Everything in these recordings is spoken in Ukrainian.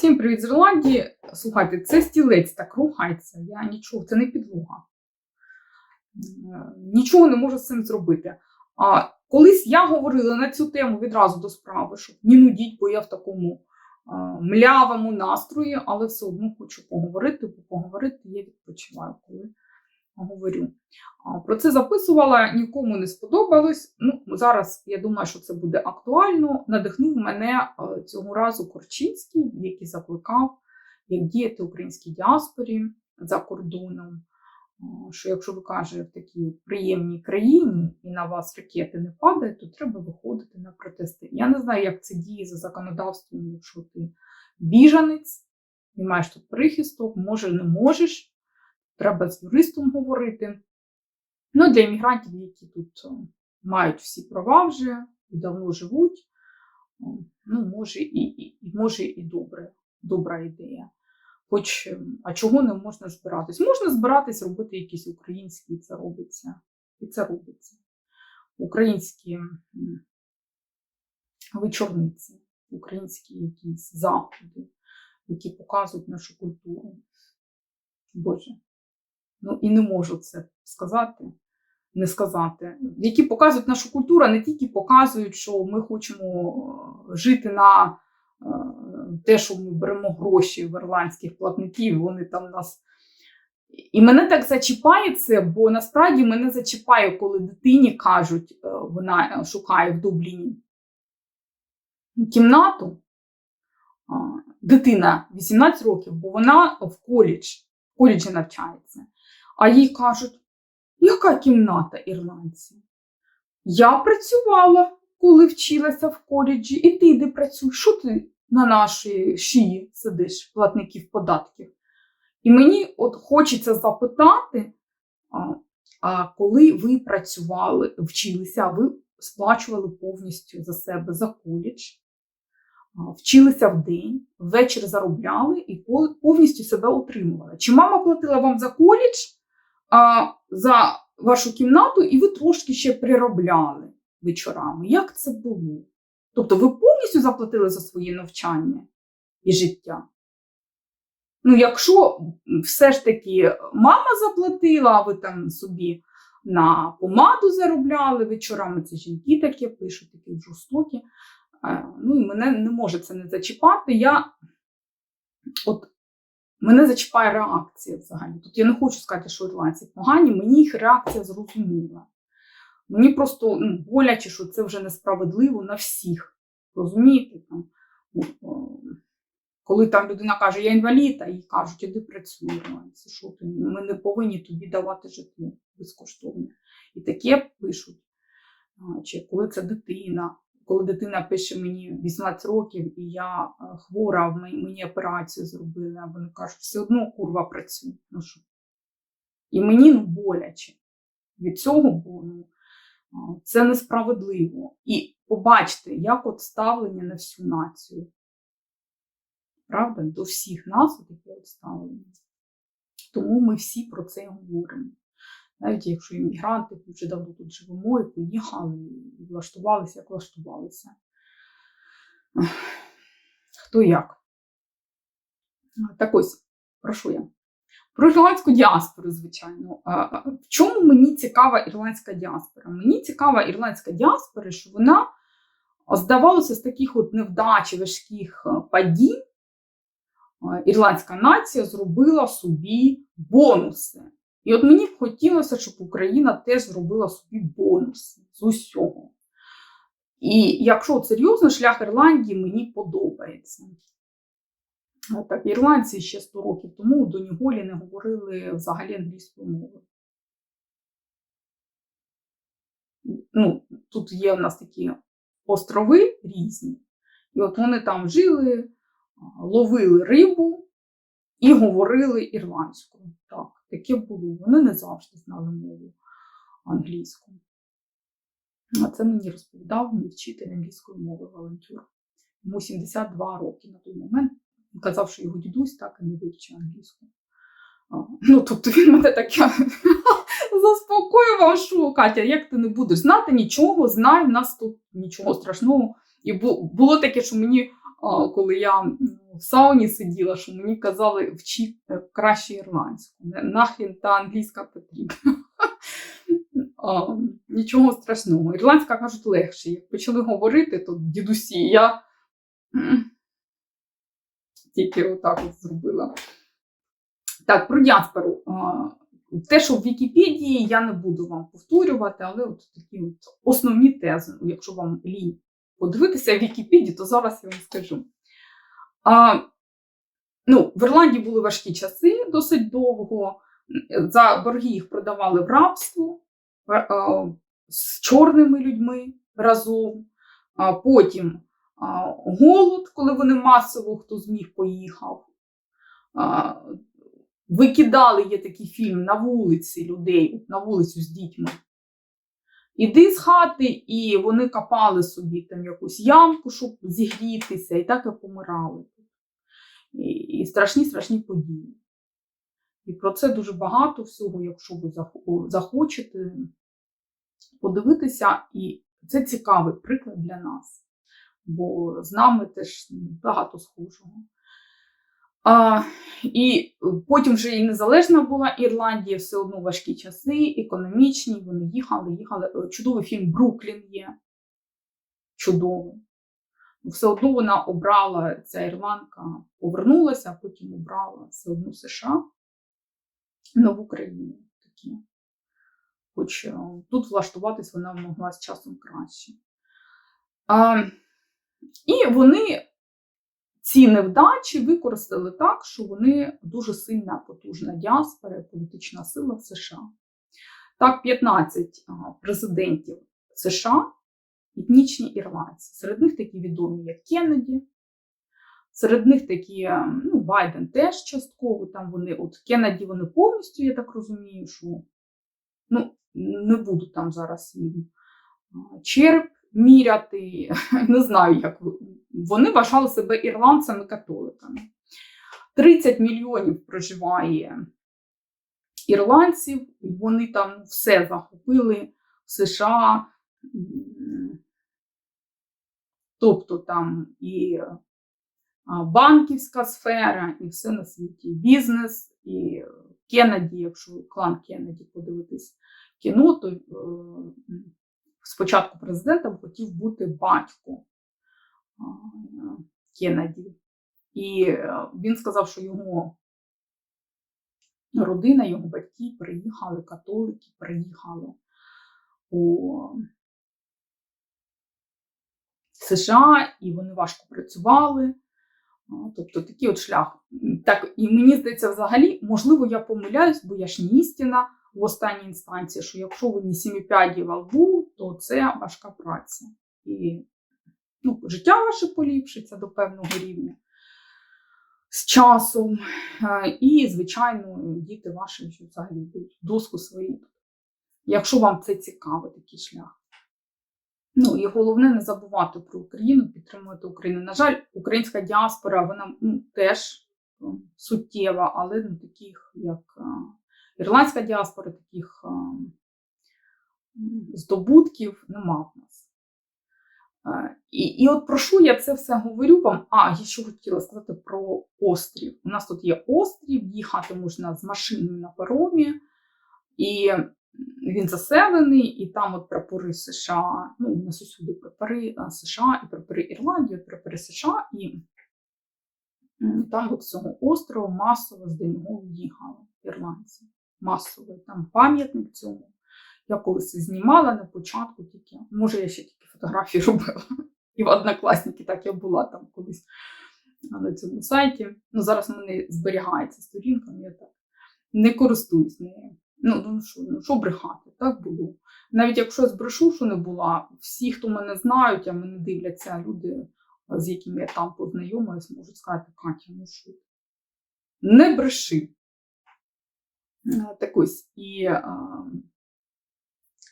Всім привіт з Ірландії. Слухайте, це стілець так рухається. Я нічого, це не підлога. Е, Нічого не можу з цим зробити. А колись я говорила на цю тему відразу до справи, що не нудіть, бо я в такому а, млявому настрої, але все одно хочу поговорити, бо поговорити я відпочиваю, коли говорю. Про це записувала, нікому не сподобалось. Ну, зараз я думаю, що це буде актуально. Надихнув мене е, цього разу Корчинський, який закликав, як діяти українській діаспорі за кордоном. Що якщо ви кажете в такій приємній країні і на вас ракети не падають, то треба виходити на протести. Я не знаю, як це діє за законодавством, якщо ти біженець і маєш тут прихисток, може, не можеш. Треба з юристом говорити. Ну, для іммігрантів, які тут мають всі права вже і давно живуть, ну, може, і, і, і може і добре, добра ідея. Хоч, е, а чого не можна збиратись? Можна збиратись, робити якісь українські, і це робиться. І це робиться. Українські вечорниці, українські якісь заходи, які показують нашу культуру. Боже. Ну і не можу це сказати, не сказати. Які показують нашу культуру, а не тільки показують, що ми хочемо е, жити на е, те, що ми беремо гроші в ірландських платників, вони там нас. І мене так зачіпає це, бо насправді мене зачіпає, коли дитині кажуть, е, вона шукає в Дубліні кімнату. Дитина 18 років, бо вона в коледж, в коледжі навчається. А їй кажуть, яка кімната ірландці? Я працювала, коли вчилася в коледжі, і ти де працюєш? Що ти на нашій шиї сидиш, платників податків? І мені от хочеться запитати, а, а коли ви працювали, вчилися, ви сплачували повністю за себе за коледж, а, вчилися в день, ввечері заробляли і повністю себе утримували. Чи мама платила вам за коледж, а, за вашу кімнату, і ви трошки ще приробляли вечорами? Як це було? Тобто ви повністю заплатили за своє навчання і життя? Ну, якщо все ж таки мама заплатила, а ви там собі на помаду заробляли вечорами, це жінки таке пишуть, такі жорстокі. Е, Ну мене не може це не зачіпати. Я от мене зачіпає реакція взагалі. Тут я не хочу сказати, що ірландці погані, мені їх реакція зрозуміла. Мені просто ну, боляче, що це вже несправедливо на всіх. Розумієте? Там, ну, коли там людина каже, я інвалід, а їй кажуть, іди працюй, що ти? Ми не повинні тобі давати житло безкоштовне. І таке пишуть. Чи коли це дитина, коли дитина пише мені 18 років, і я е, хвора, мені операцію зробили, а вони кажуть, все одно курва працює. Ну що? І мені ну, боляче від цього, бо ну, це несправедливо. І побачте, як от ставлення на всю націю. Правда? До всіх нас таке от ставлення. Тому ми всі про це говоримо. Навіть якщо іммігранти вже давно тут живемо і поїхали, і влаштувалися, як влаштувалися. Хто як? Так ось, про що я? Про ірландську діаспору, звичайно. В чому мені цікава ірландська діаспора? Мені цікава ірландська діаспора, що вона, здавалося, з таких от невдач, важких падінь, ірландська нація зробила собі бонуси. І от мені б хотілося, щоб Україна теж зробила собі бонуси з усього. І якщо серйозно, шлях Ірландії мені подобається. От Так, ірландці ще 100 років тому до Ніголі не говорили взагалі англійською мовою. Ну, тут є в нас такі острови різні. І от вони там жили, ловили рибу і говорили ірландською. Так, таке було. Вони не завжди знали мову англійську. А це мені розповідав мій вчитель англійської мови волонтер. Йому 72 роки на той момент. Він казав, що його дідусь так і не вивчив англійську. А, Ну, тобто він мене так заспокоював, що Катя, як ти не будеш знати нічого, знай, в нас тут нічого страшного. І було таке, що мені, коли я в сауні сиділа, що мені казали вчи е, краще ірландську. Нахрін та англійська потрібна. Нічого страшного. Ірландська кажуть легше. Як почали говорити, то дідусі, я тільки отак от зробила. Так, про діаспору. Те, що в Вікіпедії, я не буду вам повторювати, але от такі от основні тези, Ну, якщо вам лінь подивитися в Вікіпедії, то зараз я вам скажу. А, ну, в Ірландії були важкі часи досить довго. За борги їх продавали в рабство е, з чорними людьми разом. А потім голод, коли вони масово хто зміг поїхав. А, викидали є такий фільм на вулиці людей, на вулицю з дітьми. Іди з хати, і вони копали собі там якусь ямку, щоб зігрітися, і так і помирали. І, і страшні страшні події. І про це дуже багато всього, якщо ви захочете подивитися. І це цікавий приклад для нас, бо з нами теж багато схожого. А, і потім вже і незалежна була Ірландія, все одно важкі часи, економічні. Вони їхали, їхали. Е, Чудовий фільм Бруклін є. Чудовий. Все одно вона обрала, ця ірландка повернулася, а потім обрала все одно США нову країну. Такі. Хоч е, тут влаштуватись вона могла з часом краще. А, і вони ці невдачі використали так, що вони дуже сильна, потужна діаспора, політична сила в США. Так, 15 президентів США етнічні ірландці. Серед них такі відомі, як Кеннеді. Серед них такі, ну, Байден теж частково, там вони, от Кеннеді вони повністю, я так розумію, що ну, не буду там зараз їм а, череп міряти, не знаю, як вони вважали себе ірландцями-католиками. 30 мільйонів проживає ірландців, вони там все захопили в США. Тобто там і банківська сфера, і все на світі, бізнес, і Кеннеді, якщо клан Кеннеді подивитись кіно, то е, спочатку президентом хотів бути батько а, Кеннеді. І е, він сказав, що його родина, його батьки приїхали, католики приїхали у США, і вони важко працювали. Тобто такий от шлях. Так, і мені здається, взагалі, можливо, я помиляюсь, бо я ж не істина в останній інстанції, що якщо ви не сіміпяді во лбу, то це важка праця. І ну, життя ваше поліпшиться до певного рівня з часом. Е, І, звичайно, діти ваші взагалі будуть доску свої. Якщо вам це цікаво, такий шлях. Ну і головне не забувати про Україну, підтримувати Україну. На жаль, українська діаспора, вона ну, теж м, суттєва, але ну, таких, як е, ірландська діаспора, таких е, здобутків нема в нас. Е, І, і от про що я це все говорю вам? А, я ще хотіла сказати про острів. У нас тут є острів, їхати можна з машиною на паромі, і він заселений, і там от прапори США, ну, у нас усюди прапори США, і прапори Ірландії, прапори США, і там от з цього острова масово з нього їхали ірландці. Масово. Там пам'ятник цьому. Я колись знімала на початку тільки, може, я ще тільки фотографії робила. І в однокласники так я була там колись на цьому сайті. Ну, зараз мене зберігається сторінка, але я так не користуюсь нею. Ну, ну що, ну що брехати, так було. Навіть якщо я збрешу, що не була, всі, хто мене знають, а мене дивляться люди, з якими я там познайомилась, можуть сказати, Катя, ну що? Не бреши. Е, Так ось, і а,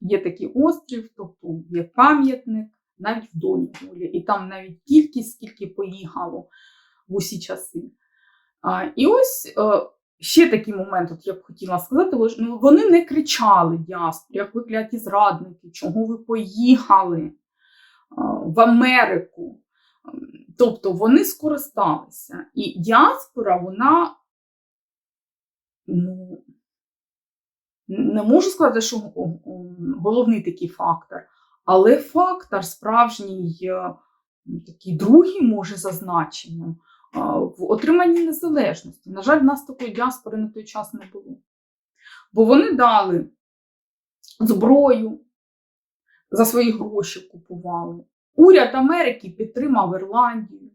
є такий острів, тобто є пам'ятник навіть в Доніголі, і там навіть кількість, скільки поїхало в усі часи. А, і ось е, ще такий момент, от я б хотіла сказати, ну, вони не кричали діаспорі, як ви кляті зрадники, чого ви поїхали а, в Америку. Тобто вони скористалися. і діаспора, вона, ну, не можу сказати, що головний такий фактор, але фактор справжній, е, такий другий, може, за значенням в отриманні незалежності. На жаль, в нас такої діаспори на той час не було. Бо вони дали зброю, за свої гроші купували. Уряд Америки підтримав Ірландію,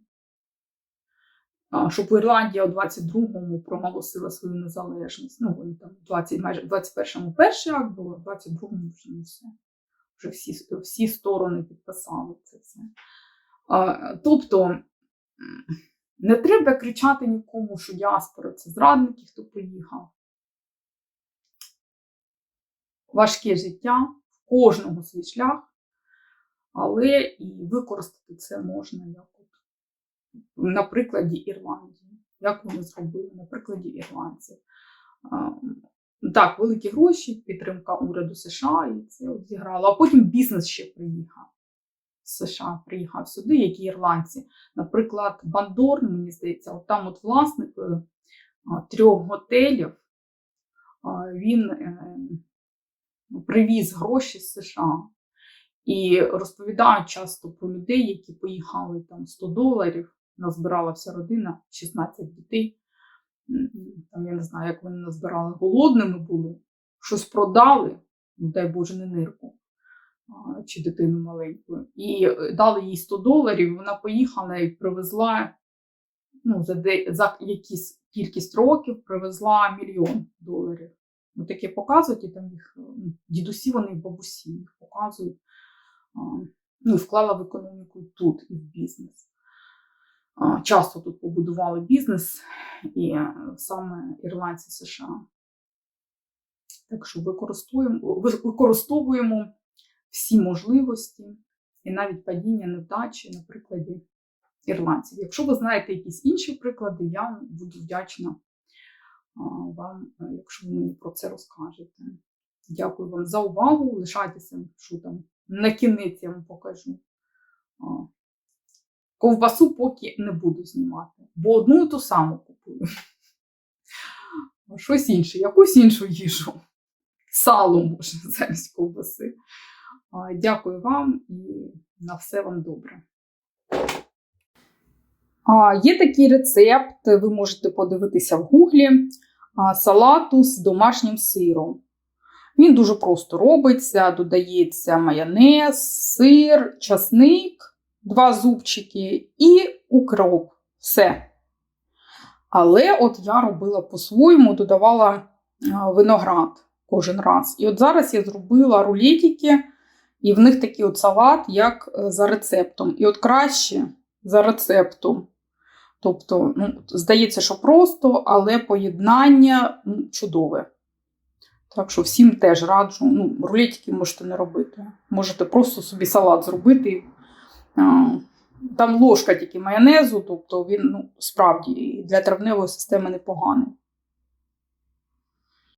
щоб Ірландія у 22-му проголосила свою незалежність. Ну, вони там в 20, майже в 21-му перший акт було, в 22-му вже не все. Вже всі, всі сторони підписали це все. А, тобто не треба кричати нікому, що діаспора це зрадники, хто поїхав. Важке життя, в кожного свій шлях, але і використати це можна як на прикладі Ірландії. Як вони зробили на прикладі ірландців. Так, великі гроші, підтримка уряду США, і це от зіграло. А потім бізнес ще приїхав з США, приїхав сюди, які ірландці. Наприклад, Бандорн, мені здається, от там от власник е, трьох готелів, він е, привіз гроші з США. І розповідають часто про людей, які поїхали там 100 доларів, назбирала вся родина, 16 дітей. Там, я не знаю, як вони назбирали, голодними були, щось продали, ну дай Боже, не нирку чи дитину маленьку, і е, дали їй 100 доларів, вона поїхала і привезла ну, за, де, за якісь кількість років привезла мільйон доларів. Ну, таке показують, і там їх ну, дідусі, вони і бабусі їх показують. Ну, і вклала в економіку тут і в бізнес. Часто тут побудували бізнес, і е, саме ірландці США. Так що використовуємо, використовуємо всі можливості і навіть падіння невдачі на прикладі ірландців. Якщо ви знаєте якісь інші приклади, я буду вдячна вам, е, якщо ви мені про це розкажете. Дякую вам за увагу. Лишайтеся, що там на кінець я вам покажу. Ковбасу поки не буду знімати, бо одну і ту саму купую. Щось інше, якусь іншу їжу. Сало може замість ковбаси. Дякую вам і на все вам добре. Є такий рецепт, ви можете подивитися в гуглі салату з домашнім сиром. Він дуже просто робиться, додається майонез, сир, часник, два зубчики і укроп. Все. Але от я робила по-своєму, додавала виноград кожен раз. І от зараз я зробила рулетики, і в них такий от салат, як е, за рецептом. І от краще за рецептом. Тобто, ну, здається, що просто, але поєднання ну, чудове. Так що всім теж раджу. Ну, рулетики можете не робити. Можете просто собі салат зробити. Там ложка тільки майонезу, тобто він ну, справді для травневої системи непоганий.